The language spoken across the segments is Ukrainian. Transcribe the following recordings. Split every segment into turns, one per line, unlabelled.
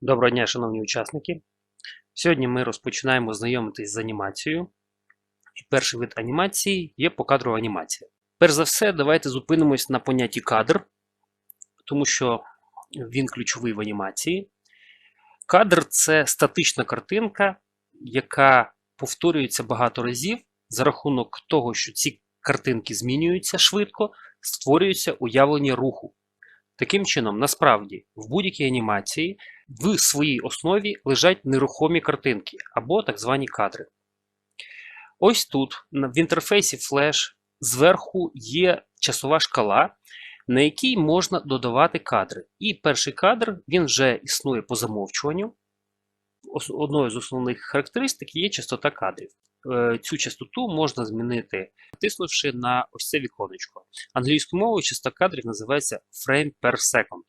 Доброго дня, шановні учасники. Сьогодні ми розпочинаємо знайомитись з анімацією. І перший вид анімації є покадрова анімація. Перш за все, давайте зупинимось на понятті кадр, тому що він ключовий в анімації. Кадр це статична картинка, яка повторюється багато разів за рахунок того, що ці картинки змінюються швидко, створюється уявлення руху. Таким чином, насправді, в будь-якій анімації в своїй основі лежать нерухомі картинки або так звані кадри. Ось тут, в інтерфейсі Flash, зверху є часова шкала, на якій можна додавати кадри. І перший кадр він вже існує по замовчуванню. Одною з основних характеристик є частота кадрів. Е, цю частоту можна змінити, натиснувши на ось це віконечко. Англійською мовою частота кадрів називається frame per second.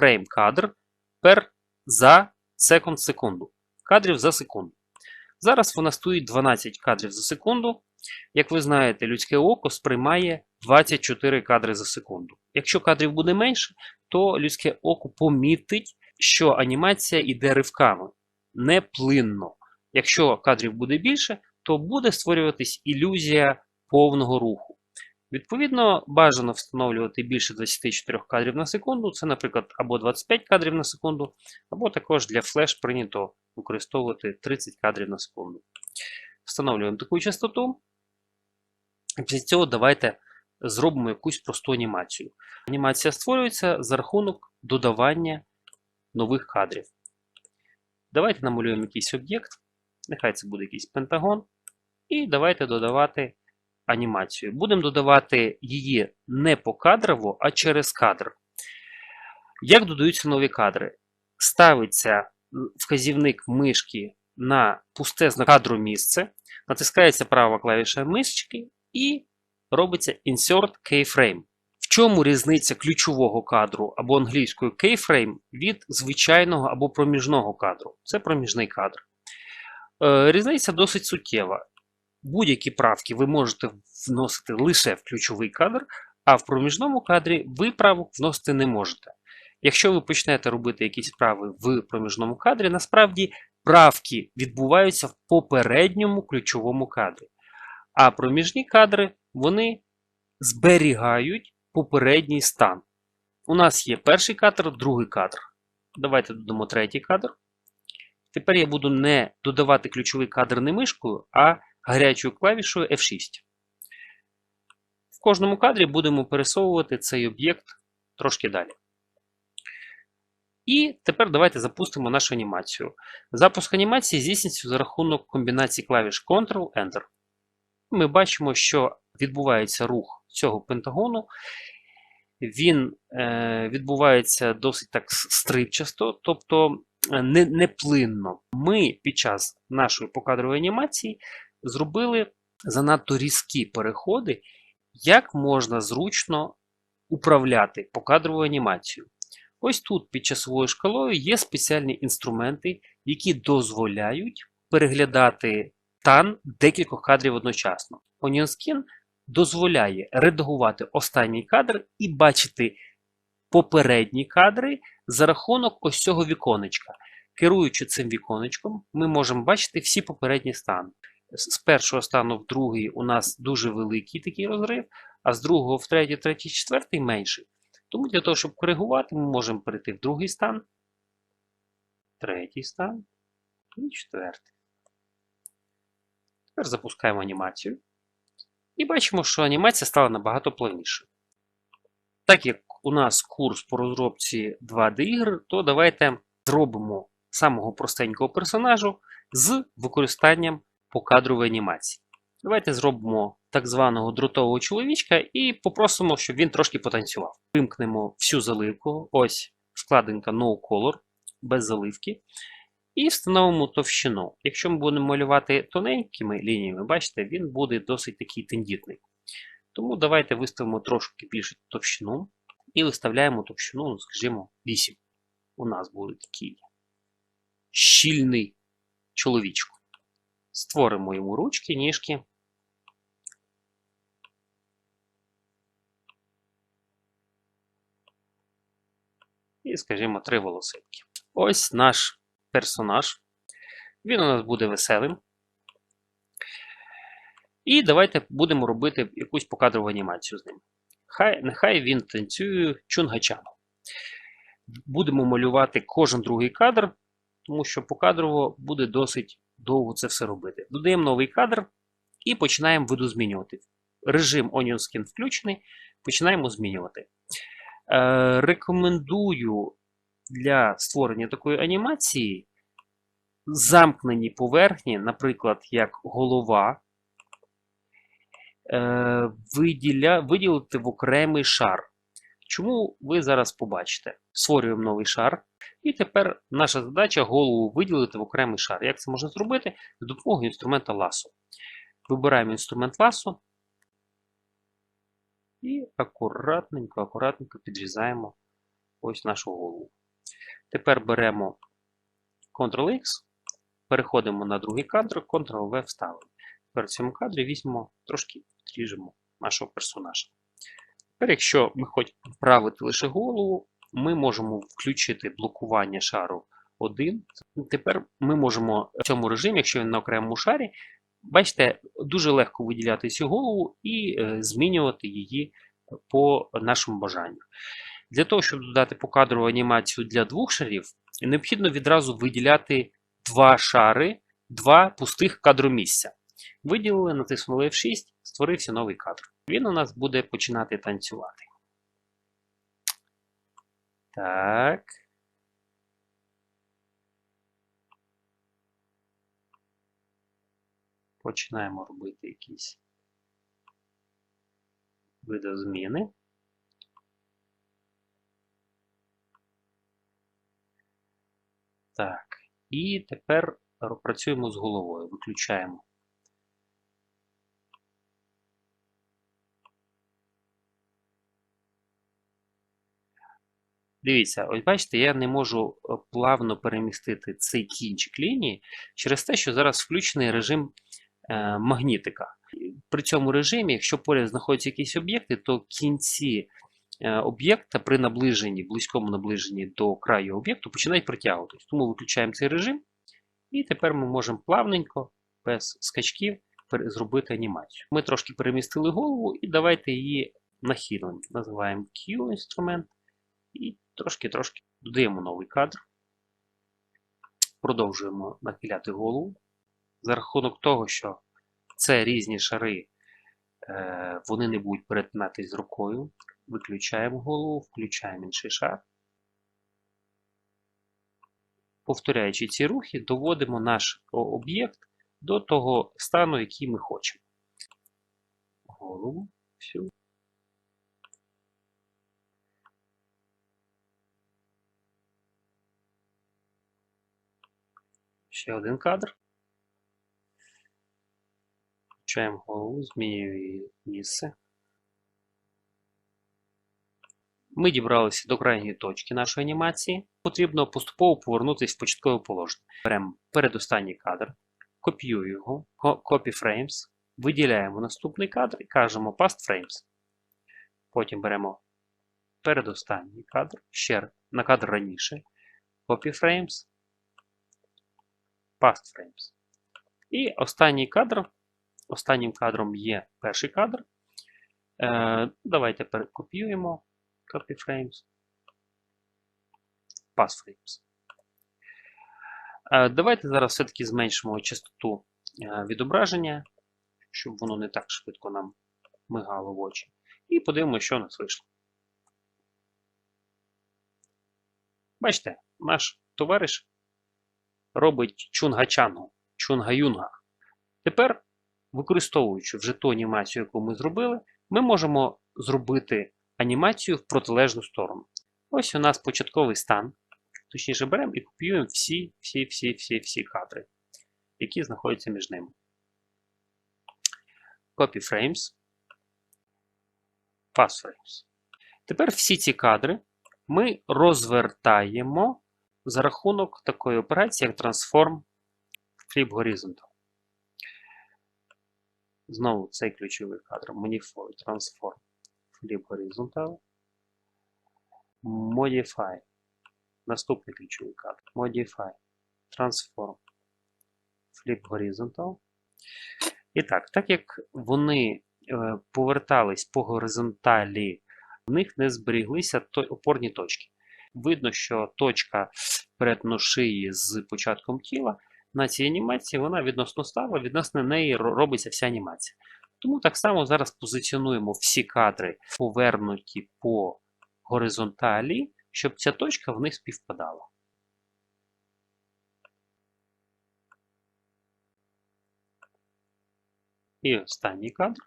Frame кадр per за секунд секунду. Кадрів за секунду. Зараз вона стоїть 12 кадрів за секунду. Як ви знаєте, людське око сприймає 24 кадри за секунду. Якщо кадрів буде менше, то людське око помітить, що анімація йде ривками, не плинно. Якщо кадрів буде більше, то буде створюватись ілюзія повного руху. Відповідно, бажано встановлювати більше 24 кадрів на секунду. Це, наприклад, або 25 кадрів на секунду, або також для флеш прийнято використовувати 30 кадрів на секунду. Встановлюємо таку частоту. Після цього давайте зробимо якусь просту анімацію. Анімація створюється за рахунок додавання нових кадрів. Давайте намалюємо якийсь об'єкт. Нехай це буде якийсь пентагон. І давайте додавати анімацію. Будемо додавати її не покадрово, а через кадр. Як додаються нові кадри? Ставиться вказівник мишки на пусте кадру місце, натискається права клавіша мишки і робиться Insert Keyframe. В чому різниця ключового кадру або англійською keyframe від звичайного або проміжного кадру? Це проміжний кадр. Е, різниця досить суттєва. Будь-які правки ви можете вносити лише в ключовий кадр, а в проміжному кадрі ви правок вносити не можете. Якщо ви почнете робити якісь прави в проміжному кадрі, насправді правки відбуваються в попередньому ключовому кадрі. А проміжні кадри вони зберігають попередній стан. У нас є перший кадр, другий кадр. Давайте додамо третій кадр. Тепер я буду не додавати ключовий кадр не мишкою, а гарячою клавішою F6. В кожному кадрі будемо пересовувати цей об'єкт трошки далі. І тепер давайте запустимо нашу анімацію. Запуск анімації здійснюється за рахунок комбінації клавіш Ctrl-Enter. Ми бачимо, що відбувається рух цього пентагону. Він е, відбувається досить так стрибчасто, тобто не, не плинно. Ми під час нашої покадрової анімації зробили занадто різкі переходи, як можна зручно управляти покадровою анімацією. Ось тут під часовою шкалою є спеціальні інструменти, які дозволяють переглядати тан декількох кадрів одночасно. Onion Skin дозволяє редагувати останній кадр і бачити попередні кадри за рахунок ось цього віконечка. Керуючи цим віконечком, ми можемо бачити всі попередні стани. З першого стану в другий у нас дуже великий такий розрив, а з другого в третій, третій, четвертий менший. Тому для того, щоб коригувати, ми можемо перейти в другий стан, третій стан і четвертий. Тепер запускаємо анімацію. І бачимо, що анімація стала набагато плавнішою. Так як у нас курс по розробці 2D-ігр, то давайте зробимо самого простенького персонажу з використанням покадрової анімації. Давайте зробимо так званого дротового чоловічка і попросимо, щоб він трошки потанцював. Вимкнемо всю заливку, ось вкладинка No Color, без заливки. І встановимо товщину. Якщо ми будемо малювати тоненькими лініями, бачите, він буде досить такий тендітний. Тому давайте виставимо трошки більше товщину і виставляємо товщину, ну, скажімо, 8. У нас буде такий щільний чоловічок. Створимо йому ручки, ніжки. І, скажімо, три волосинки. ось наш персонаж. Він у нас буде веселим. І давайте будемо робити якусь покадрову анімацію з ним. Хай, Нехай він танцює чунгачану. Будемо малювати кожен другий кадр, тому що покадрово буде досить довго це все робити. Додаємо новий кадр і починаємо видозмінювати. Режим Onion Skin включений, починаємо змінювати. Е, Рекомендую для створення такої анімації замкнені поверхні, наприклад, як голова, е, виділя, виділити в окремий шар. Чому ви зараз побачите? Створюємо новий шар. І тепер наша задача голову виділити в окремий шар. Як це можна зробити? За допомогою інструмента ласо. Вибираємо інструмент ласо і акуратненько, акуратненько підрізаємо ось нашу голову. Тепер беремо Ctrl-X, переходимо на другий кадр, Ctrl-V вставимо. Тепер в цьому кадрі візьмемо, трошки підріжемо нашого персонажа. Тепер, якщо ми хочемо вправити лише голову, ми можемо включити блокування шару 1. Тепер ми можемо в цьому режимі, якщо він на окремому шарі, бачите, дуже легко виділяти цю голову і е, змінювати її по нашому бажанню. Для того, щоб додати покадрову анімацію для двох шарів, необхідно відразу виділяти два шари, два пустих кадромісця. Виділили, натиснули F6, створився новий кадр. Він у нас буде починати танцювати. Так. Починаємо робити якісь видозміни. Так. І тепер працюємо з головою. Виключаємо Дивіться, ось бачите, я не можу е, плавно перемістити цей кінчик лінії через те, що зараз включений режим е, магнітика. При цьому режимі, якщо поряд знаходяться якісь об'єкти, то кінці е, об'єкта при наближенні, близькому наближенні до краю об'єкту починають притягуватись. Тому виключаємо цей режим. І тепер ми можемо плавненько, без скачків, зробити анімацію. Ми трошки перемістили голову і давайте її нахилимо. Називаємо Q інструмент. І трошки-трошки додаємо новий кадр. Продовжуємо нахиляти голову. За рахунок того, що це різні шари, е, вони не будуть перетинатись з рукою. Виключаємо голову, включаємо інший шар. Повторяючи ці рухи, доводимо наш об'єкт до того стану, який ми хочемо. Голову всю. Ще один кадр. Включаємо голову, змінюємо місце. Ми дібралися до крайньої точки нашої анімації. Потрібно поступово повернутися в початкове положення. Беремо передостанній кадр, копіюємо його, Copy Frames, виділяємо наступний кадр і кажемо Past Frames. Потім беремо передостанній кадр, ще на кадр раніше, Copy Frames, Past Frames. І останній кадр. Останнім кадром є перший кадр. Е, Давайте перекопіюємо Copy Frames. Past Frames. Е, Давайте зараз все-таки зменшимо частоту е, відображення, щоб воно не так швидко нам мигало в очі. І подивимося, що у нас вийшло. Бачите, наш товариш робить чунгачану, чунгаюнга. Тепер, використовуючи вже ту анімацію, яку ми зробили, ми можемо зробити анімацію в протилежну сторону. Ось у нас початковий стан. Точніше, беремо і копіюємо всі всі, всі, всі, всі кадри, які знаходяться між ними. Copy frames. Pass frames. Тепер всі ці кадри ми розвертаємо за рахунок такої операції, як Transform Flip Horizontal. Знову цей ключовий кадр. Manifold Transform Flip Horizontal. Modify Наступний ключовий кадр. Modify. Transform. Flip Horizontal. І так, так як вони е, повертались по горизонталі, в них не зберіглися опорні точки. Видно, що точка перетину шиї з початком тіла на цій анімації вона відносно стала, відносно неї робиться вся анімація. Тому так само зараз позиціонуємо всі кадри повернуті по горизонталі, щоб ця точка в них співпадала. І останній кадр.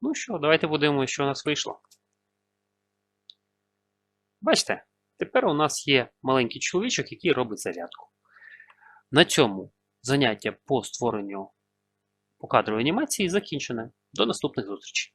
Ну що, давайте подивимося, що у нас вийшло. Бачите, тепер у нас є маленький чоловічок, який робить зарядку. На цьому заняття по створенню покадрової анімації закінчене. До наступних зустрічей!